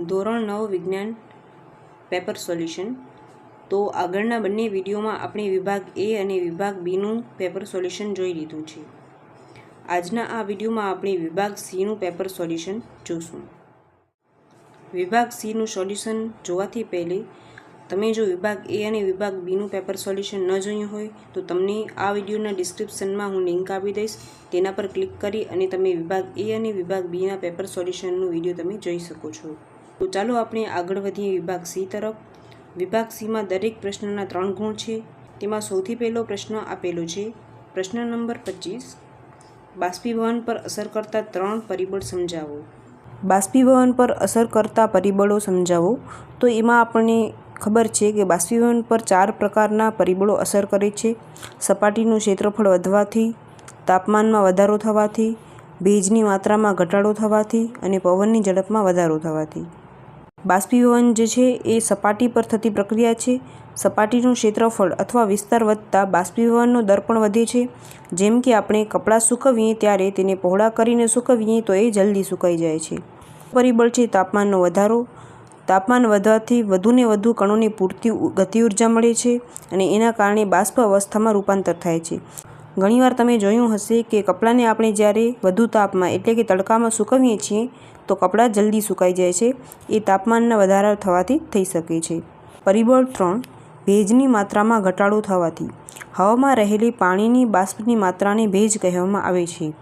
ધોરણ નવ વિજ્ઞાન પેપર સોલ્યુશન. તો આગળના બંને વિડીયોમાં આપણે વિભાગ એ અને વિભાગ બીનું પેપર સોલ્યુશન જોઈ લીધું છે. આજના આ વિડીયોમાં આપણે વિભાગ સીનું પેપર સોલ્યુશન જોશું. વિભાગ સીનું સોલ્યુશન જોવાથી પહેલે તમે જો વિભાગ એ અને વિભાગ બીનું પેપર સોલ્યુશન ન જોયું હોય તો તમને આ વિડીયોના ડિસ્ક્રિપ્શનમાં હું લિંક આપી દઈશ. તેના પર ક્લિક કરી અને તમે વિભાગ એ અને વિભાગ બીના પેપર સોલ્યુશનનું વીડિયો તમે જોઈ શકો છો. તો ચાલો આપણે આગળ વધીએ વિભાગ સી તરફ. વિભાગ સીમાં દરેક પ્રશ્નના ત્રણ ગુણ છે. તેમાં સૌથી પહેલો પ્રશ્ન આપેલો છે. પ્રશ્ન નંબર પચીસ. બાષ્પીભવન પર અસર કરતા ત્રણ પરિબળ સમજાવો. બાષ્પીભવન પર અસર કરતા પરિબળો સમજાવો. તો એમાં આપણને ખબર છે કે બાષ્પીભવન પર ચાર પ્રકારના પરિબળો અસર કરે છે. સપાટીનું ક્ષેત્રફળ વધવાથી, તાપમાનમાં વધારો થવાથી, ભેજની માત્રામાં ઘટાડો થવાથી અને પવનની ઝડપમાં વધારો થવાથી. બાષ્પીભવન જે છે એ સપાટી પર થતી પ્રક્રિયા છે. સપાટીનું ક્ષેત્રફળ અથવા વિસ્તાર વધતા બાષ્પીભવનનો દર પણ વધે છે. જેમ કે આપણે કપડાં સૂકવીએ ત્યારે તેને પહોળા કરીને સૂકવીએ તો એ જલ્દી સુકાઈ જાય છે. પરિબળ છે તાપમાનનો વધારો. તાપમાન વધવાથી વધુને વધુ કણોને પૂરતી ગતિ ઊર્જા મળે છે અને એના કારણે બાષ્પ અવસ્થામાં રૂપાંતર થાય છે. ઘણીવાર તમે જોયું હશે કે કપડાંને આપણે જ્યારે વધુ તાપમાં, એટલે કે તડકામાં સૂકવીએ છીએ, તો કપડાં જલ્દી સુકાઈ જાય છે. એ તાપમાનના વધારા થવાથી થઈ શકે છે. પરિબળ ત્રણ, ભેજની માત્રામાં ઘટાડો થવાથી. હવામાં રહેલી પાણીની બાષ્પની માત્રાને ભેજ કહેવામાં આવે છે.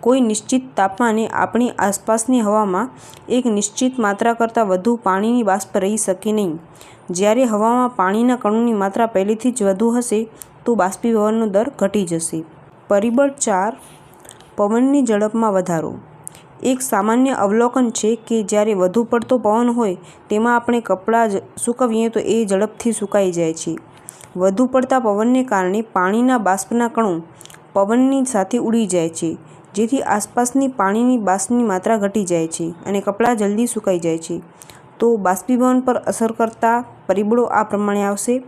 કોઈ નિશ્ચિત તાપમાને આપણી આસપાસની હવામાં એક નિશ્ચિત માત્રા કરતાં વધુ પાણીની બાષ્પ રહી શકે નહીં. જ્યારે હવામાં પાણીના કણોની માત્રા પહેલેથી જ વધુ હશે તો બાષ્પીભવનનો દર ઘટી જશે. પરિબળ ચાર, પવનની ઝડપમાં વધારો. એક સામાન્ય અવલોકન છે કે જ્યારે વધુ પડતો પવન હોય, તેમાં આપણે કપડાં સૂકવીએ તો એ ઝડપથી સુકાઈ જાય છે. વધુ પડતા પવનને કારણે પાણીના બાષ્પના કણો પવનની સાથે ઉડી જાય છે, જેથી આસપાસની પાણીની બાષ્પની માત્રા ઘટી જાય છે અને કપડાં જલ્દી સુકાઈ જાય છે. તો બાષ્પીભવન પર અસર કરતા પરિબળો આ પ્રમાણે આવશે.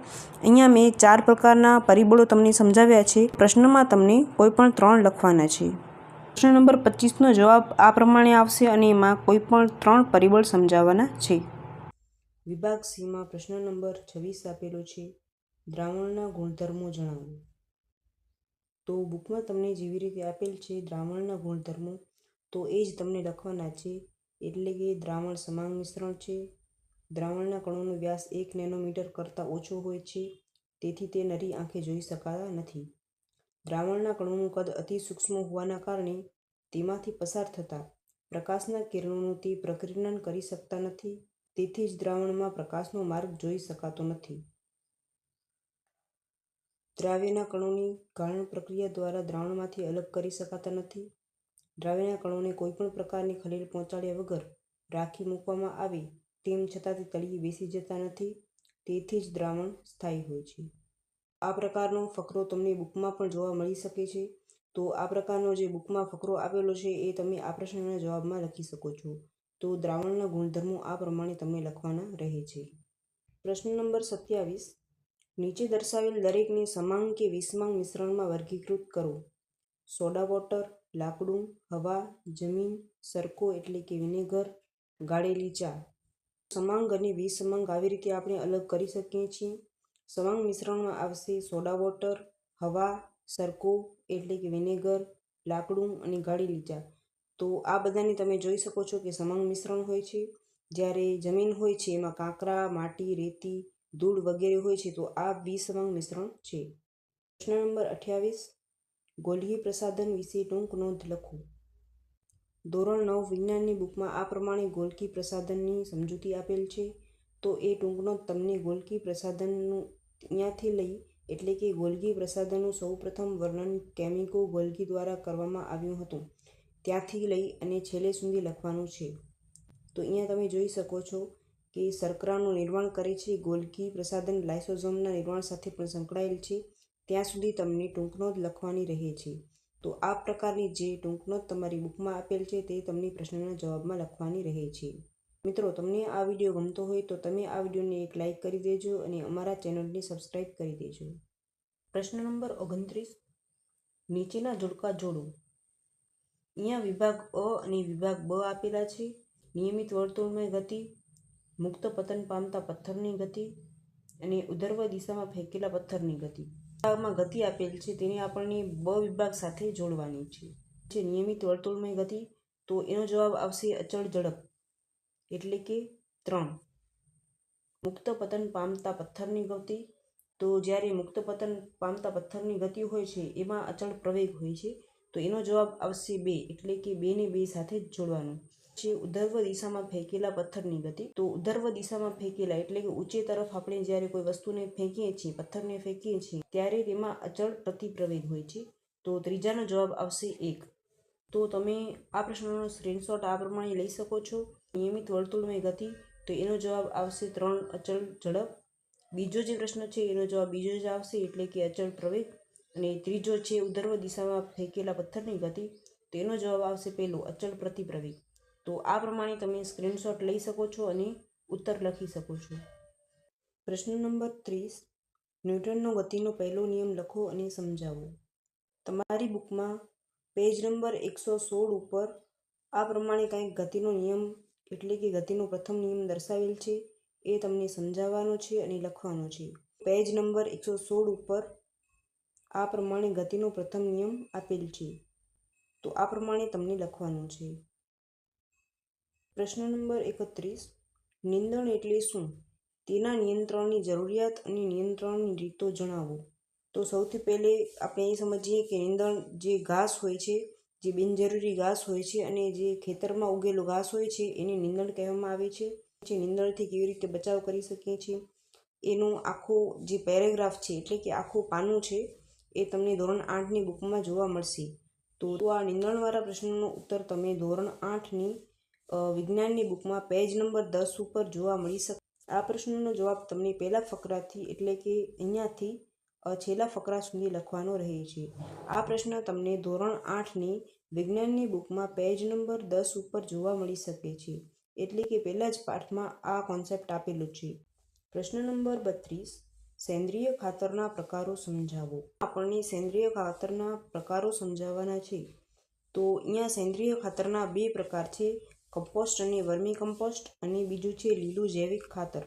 અહીંયા મેં ચાર પ્રકારના પરિબળો તમને સમજાવ્યા છે. પ્રશ્નમાં તમને કોઈ પણ ત્રણ લખવાના છે. પ્રશ્ન નંબર પચીસનો જવાબ આ પ્રમાણે આવશે અને એમાં કોઈ પણ ત્રણ પરિબળ સમજાવવાના છે. વિભાગ સીમાં પ્રશ્ન નંબર છવ્વીસ આપેલો છે. દ્રાવણના ગુણધર્મો જણાવો. તો બુકમાં તમને જેવી રીતે આપેલ છે દ્રાવણના ગુણધર્મો, તો એ જ તમને લખવાના છે. એટલે કે દ્રાવણ સમાન મિશ્રણ છે. દ્રાવણના કણોનો વ્યાસ એક નેનોમીટર કરતાં ઓછો હોય છે, તેથી તે નરી આંખે જોઈ શકાતા નથી. દ્રાવણના કણોનું કદ અતિ સૂક્ષ્મ હોવાના કારણે તેમાંથી પસાર થતા પ્રકાશના કિરણોનું તે પ્રકીર્ણન કરી શકતા નથી, તેથી જ દ્રાવણમાં પ્રકાશનો માર્ગ જોઈ શકાતો નથી. દ્રાવ્યના કણોની ગાળણ પ્રક્રિયા દ્વારા દ્રાવણમાંથી અલગ કરી શકાતા નથી. દ્રાવ્યના કણોને કોઈપણ પ્રકારની ખલેલ પહોંચાડ્યા વગર રાખી મૂકવામાં આવે તેમ છતાં તે તળિયે બેસી જતા નથી. તેથી જ દ્રાવણ સ્થાયી હોય છે. આ પ્રકારનો ફકરો તમને બુકમાં પણ જોવા મળી શકે છે. તો આ પ્રકારનો જે બુકમાં ફકરો આપેલો છે એ તમે આ પ્રશ્નના જવાબમાં લખી શકો છો. તો દ્રાવણના ગુણધર્મો આ પ્રમાણે તમને લખવાના રહે છે. પ્રશ્ન નંબર સત્યાવીસ. નીચે દર્શાવેલ દરેકને સમાંગ કે વિષમાંગ મિશ્રણમાં વર્ગીકૃત કરો. સોડા વોટર લાકડું, હવા, જમીન સરકો એટલે કે વિનેગર, ગાળેલી ચા. સમાંગ અને વિસમાંગ આવી રીતે આપણે અલગ કરી શકીએ છીએ. સમાંગ મિશ્રણમાં આવશે સોડા વોટર, હવા સરકો એટલે કે વિનેગર, લાકડું અને ગાળેલી ચા. તો આ બધાને તમે જોઈ શકો છો કે સમાંગ મિશ્રણ હોય છે. જ્યારે જમીન હોય છે એમાં કાંકરા, માટી, રેતી, ધૂળ વગેરે હોય છે તો આ વિસમાંગ મિશ્રણ છે. પ્રશ્ન નંબર અઠ્યાવીસ. ગોલ્ગી પ્રસાધન વિશે ટૂંક નોંધ લખો. ધોરણ નવ વિજ્ઞાનની બુકમાં આ પ્રમાણે ગોલકી પ્રસાધનની સમજૂતી આપેલ છે. તો એ ટૂંકનો તમને ગોલકી પ્રસાધનનું ત્યાંથી લઈ એટલે કે ગોલગી પ્રસાધનનું સૌપ્રથમ વર્ણન કેમિકો ગોલગી દ્વારા કરવામાં આવ્યું હતું. ત્યાંથી લઈ અને છેલ્લે સુધી લખવાનું છે. તો અહીંયા તમે જોઈ શકો છો કે શર્કરાનું નિર્માણ કરે છે. ગોલકી પ્રસાધન લાઇસોઝોમના નિર્માણ સાથે પણ સંકળાયેલ છે. ત્યાં સુધી તમને ટૂંકનોંધ લખવાની રહે છે. તો આ પ્રકારની જે ટૂંકનોંધ તમારી બુકમાં આપેલ છે તે તમને પ્રશ્નના જવાબમાં લખવાની રહે છે. મિત્રો, તમને આ વીડિયો ગમતો હોય તો તમે આ વિડીયોને એક લાઇક કરી દેજો અને અમારા ચેનલને સબસ્ક્રાઇબ કરી દેજો. પ્રશ્ન નંબર ઓગણત્રીસ. નીચેના જોડકા જોડો. અહીંયા વિભાગ અ અને વિભાગ બ આપેલા છે. નિયમિત વર્તુળમય ગતિ, મુક્ત પતન પામતા પથ્થરની ગતિ અને ઉધર્વ દિશામાં ફેંકેલા પથ્થરની ગતિ. વિભાગમાં ગતિ આપેલ છે તેને આપણને બ વિભાગ સાથે જોડવાની છે. જે નિયમિત વર્તુળમય ગતિ, તો એનો જવાબ આવશે અચળ ઝડપ, એટલે કે ત્રણ. મુક્ત પતન પામતા પથ્થરની ગતિ, તો જ્યારે મુક્ત પતન પામતા પથ્થરની ગતિ હોય છે, એમાં અચળ પ્રવેગ હોય છે, તો એનો જવાબ આવશે બે, એટલે કે બેને બે સાથે જોડવાનું. છે ઉધર્વ દિશામાં ફેંકેલા પથ્થરની ગતિ. તો ઉધર્વ દિશામાં ફેંકેલા એટલે કે ઊંચે તરફ આપણે જ્યારે કોઈ વસ્તુને ફેંકીએ છીએ, પથ્થરને ફેંકીએ છીએ, ત્યારે તેમાં અચળ પ્રતિપ્રવેગ હોય છે. તો ત્રીજાનો જવાબ આવશે એક. તો તમે આ પ્રશ્નનો સ્ક્રીનશોટ આ પ્રમાણે લઈ શકો છો. નિયમિત વર્તુળમય ગતિ, તો એનો જવાબ આવશે ત્રણ, અચળ ઝડપ. બીજો જે પ્રશ્ન છે, એનો જવાબ બીજો જ આવશે, એટલે કે અચળ પ્રવેગ. અને ત્રીજો છે, ઉધર્વ દિશામાં ફેંકેલા પથ્થરની ગતિ તેનો જવાબ આવશે પહેલો અચળ પ્રતિપ્રવેગ. તો આ પ્રમાણે તમે સ્ક્રીનશોટ લઈ શકો છો અને ઉત્તર લખી શકો છો. પ્રશ્ન નંબર ત્રીસ, ન્યૂટનનો ગતિનો પહેલો નિયમ લખો અને સમજાવો. તમારી બુકમાં પેજ નંબર એકસો સોળ ઉપર આ પ્રમાણે કંઈક ગતિનો નિયમ, એટલે કે ગતિનો પ્રથમ નિયમ દર્શાવેલ છે, એ તમને સમજાવવાનો છે અને લખવાનો છે. પેજ નંબર એકસો સોળ ઉપર આ પ્રમાણે ગતિનો પ્રથમ નિયમ આપેલ છે. તો આ પ્રમાણે તમને લખવાનું છે. પ્રશ્ન નંબર એકત્રીસ. નિંદણ એટલે શું? તેના નિયંત્રણની જરૂરિયાત અને નિયંત્રણની રીતો જણાવો. તો સૌથી પહેલે આપણે એ સમજીએ કે નિંદણ જે ઘાસ હોય છે, જે બિનજરૂરી ઘાસ હોય છે અને જે ખેતરમાં ઉગેલો ઘાસ હોય છે, એને નિંદણ કહેવામાં આવે છે. જે નિંદણથી કેવી રીતે બચાવ કરી શકીએ છીએ? એનું આખો જે પેરેગ્રાફ છે, એટલે કે આખું પાનું છે, એ તમને ધોરણ આઠની બુકમાં જોવા મળશે. તો આ નિંદણવાળા પ્રશ્નનો ઉત્તર તમે ધોરણ આઠની વિજ્ઞાનની બુકમાં પેજ નંબર દસ ઉપર જોવા મળી શકે. આ પ્રશ્નનો જવાબ તમને પહેલા ફકરાથી એટલે કે અહીંયાથી છેલ્લા ફકરા સુધી લખવાનો રહે છે. આ પ્રશ્ન તમને ધોરણ આઠની વિજ્ઞાનની બુકમાં પેજ નંબર દસ ઉપર જોવા મળી શકે છે. એટલે કે પહેલાં જ પાઠમાં આ કોન્સેપ્ટ આપેલો છે. પ્રશ્ન નંબર બત્રીસ, સેન્દ્રિય ખાતરના પ્રકારો સમજાવો. આપણને સેન્દ્રિય ખાતરના પ્રકારો સમજાવવાના છે. તો અહીંયા સેન્દ્રિય ખાતરના બે પ્રકાર છે. કમ્પોસ્ટ અને વર્મી કમ્પોસ્ટ અને બીજું છે લીલું જૈવિક ખાતર.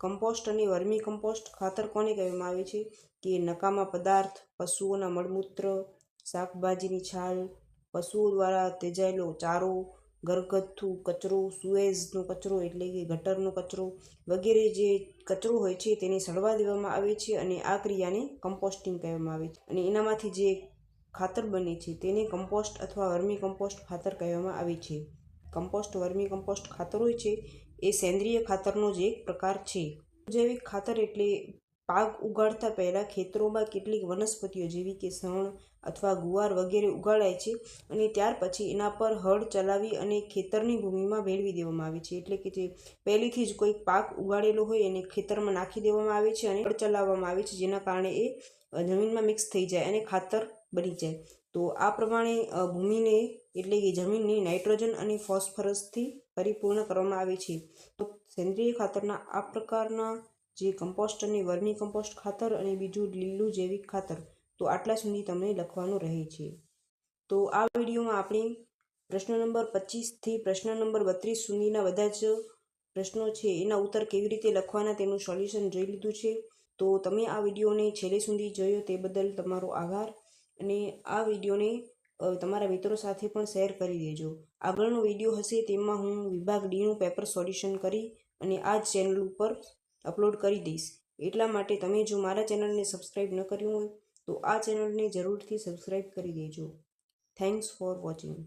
કમ્પોસ્ટ અને વર્મી કમ્પોસ્ટ ખાતર કોને કહેવામાં આવે છે? કે નકામા પદાર્થ, પશુઓના મળમૂત્ર, શાકભાજીની છાલ, પશુઓ દ્વારા તેજાયેલો ચારો, ઘરગથ્થુ કચરો, સુએઝનો કચરો એટલે કે ગટરનો કચરો વગેરે જે કચરો હોય છે તેને સડવા દેવામાં આવે છે અને આ ક્રિયાને કમ્પોસ્ટિંગ કહેવામાં આવે છે. અને એનામાંથી જે ખાતર બને છે તેને કમ્પોસ્ટ અથવા વર્મી કમ્પોસ્ટ ખાતર કહેવામાં આવે છે. કમ્પોસ્ટ, વર્મી કમ્પોસ્ટ ખાતર હોય છે, એ સેન્દ્રિય ખાતરનો જ એક પ્રકાર છે. જૈવિક ખાતર એટલે પાક ઉગાડતા પહેલાં ખેતરોમાં કેટલીક વનસ્પતિઓ, જેવી કે સણ અથવા ગુવાર વગેરે ઉગાડાય છે અને ત્યાર પછી એના પર હળ ચલાવી અને ખેતરની ભૂમિમાં ભેળવી દેવામાં આવે છે. એટલે કે જે પહેલેથી જ કોઈ પાક ઉગાડેલો હોય એને ખેતરમાં નાખી દેવામાં આવે છે અને હળ ચલાવવામાં આવે છે, જેના કારણે એ જમીનમાં મિક્સ થઈ જાય અને ખાતર બની જાય. તો આ પ્રમાણે ભૂમિને એટલે કે જમીનને નાઇટ્રોજન અને ફોસ્ફરસથી પરિપૂર્ણ કરવામાં આવે છે. તો સેન્દ્રિય ખાતરના આ પ્રકારના જે કમ્પોસ્ટ અને વર્મી કમ્પોસ્ટ ખાતર અને બીજું લીલું જૈવિક ખાતર, તો આટલા સુધી તમને લખવાનું રહે છે. તો આ વિડીયોમાં આપણે પ્રશ્ન નંબર પચીસથી પ્રશ્ન નંબર બત્રીસ સુધીના બધા જ પ્રશ્નો છે, એના ઉત્તર કેવી રીતે લખવાના તેનું સોલ્યુશન જોઈ લીધું છે. તો તમે આ વિડીયોને છેલ્લે સુધી જોયો તે બદલ તમારો આભાર. અને આ વિડીયોને તમારા મિત્રો સાથે પણ શેર કરી દેજો. આગળનો વીડિયો હશે તેમાં હું વિભાગ ડીનું પેપર સોલ્યુશન કરી અને આ જ ચેનલ ઉપર અપલોડ કરી દઈશ. એટલા માટે તમે જો મારા ચેનલને સબસ્ક્રાઈબ ન કર્યું હોય, તો આ ચેનલને જરૂરથી સબસ્ક્રાઈબ કરી દેજો. Thanks for watching.